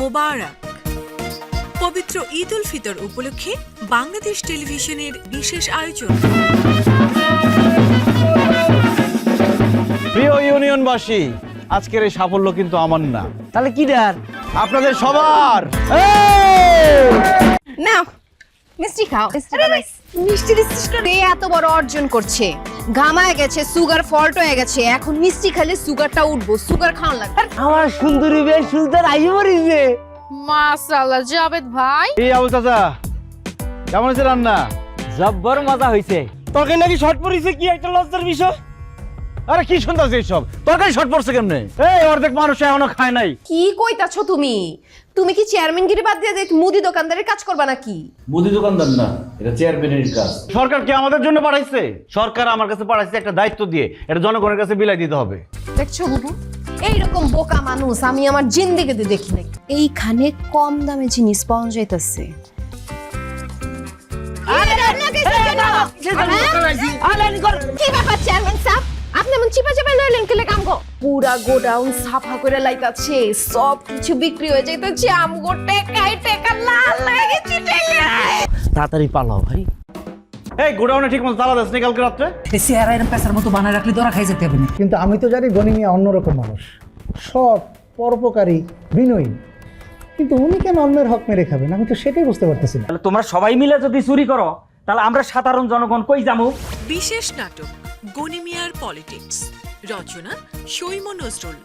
মোবারক। পবিত্র ঈদ উল ফিতর উপলক্ষে বাংলাদেশ টেলিভিশনের বিশেষ আয়োজন। প্রিয় ইউনিয়নবাসী আজকের এই সাফল্য কিন্তু আমার না। তাহলে কি ডার আপনাদের সবার। নাও। মিষ্টি খাও মিষ্টি এত বড় অর্জন করছে। ঘামায় গেছে সুগার ফল্ট হয়ে গেছে। এখন মিষ্টি খেলে সুগারটা উঠবো সুগার খাওয়ান লাগবে। আমার সুন্দরী বেশ সুন্দর আই মরিছে মাশাআল্লাহ জাবেদ ভাই। এই আবু চাচা কেমন আছে রান্না? জব্বর মজা হইছে। তোকে নাকি শর্ট পড়েছে কি একটা লজ্জার বিষয়? আরে কি শুনতেছে এইসব তরকারি শর্ট পড়ছে কেমনে এই অর্ধেক মানুষ এখনও খায় নাই কি কইতাছো তুমি তুমি কি চেয়ারম্যানগিরি বাদ দিয়ে দেখ মুদি দোকানদারের কাজ করবা নাকি মুদি দোকানদার না এটা চেয়ারম্যানের কাজ সরকার কি আমাদের জন্য পাঠাইছে সরকার আমার কাছে পাঠাইছে একটা দায়িত্ব দিয়ে এটা জনগণের কাছে বিলাই দিতে হবে দেখছ বুবু এইরকম বোকা মানুষ আমি আমার জিন্দেগিতে দেখি নাই এইখানে কম দামে জিনিস পাওয়া যাইতাছে কি ব্যাপার চেয়ারম্যান সাহেব আপনি এমন চিপা চাপা লইলেন কেলে কাম গো পুরা গোডাউন সাফা করে লাইতাছে সব কিছু বিক্রি হয়ে আম আমগো টেকাই টেকা লাল হয়ে গেছে টেকাই তাড়াতাড়ি পালাও ভাই। এই গোডাউনে ঠিক মতো তালা দেশ কালকে রাত্রে? চেহারা এরকম পেশার মতো বানায় রাখলে তোরা খাই যেতে হবে না। কিন্তু আমি তো জানি গনি মিয়া অন্যরকম মানুষ। সৎ পরোপকারী বিনয়ী। কিন্তু উনি কেন অন্যের হক মেরে খাবেন? আমি তো সেটাই বুঝতে পারতেছি না। তাহলে তোমরা সবাই মিলে যদি চুরি করো তাহলে আমরা সাধারণ জনগণ কই যাব বিশেষ নাটক গনিমিয়ার পলিটিক্স। রচনা সৈম নজরুল।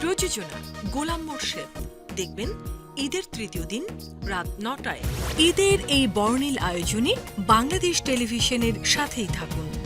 প্রযোজনা গোলাম মোর্শেদ। দেখবেন ঈদের তৃতীয় দিন রাত নটায়। ঈদের এই বর্ণিল আয়োজনে বাংলাদেশ টেলিভিশনের সাথেই থাকুন।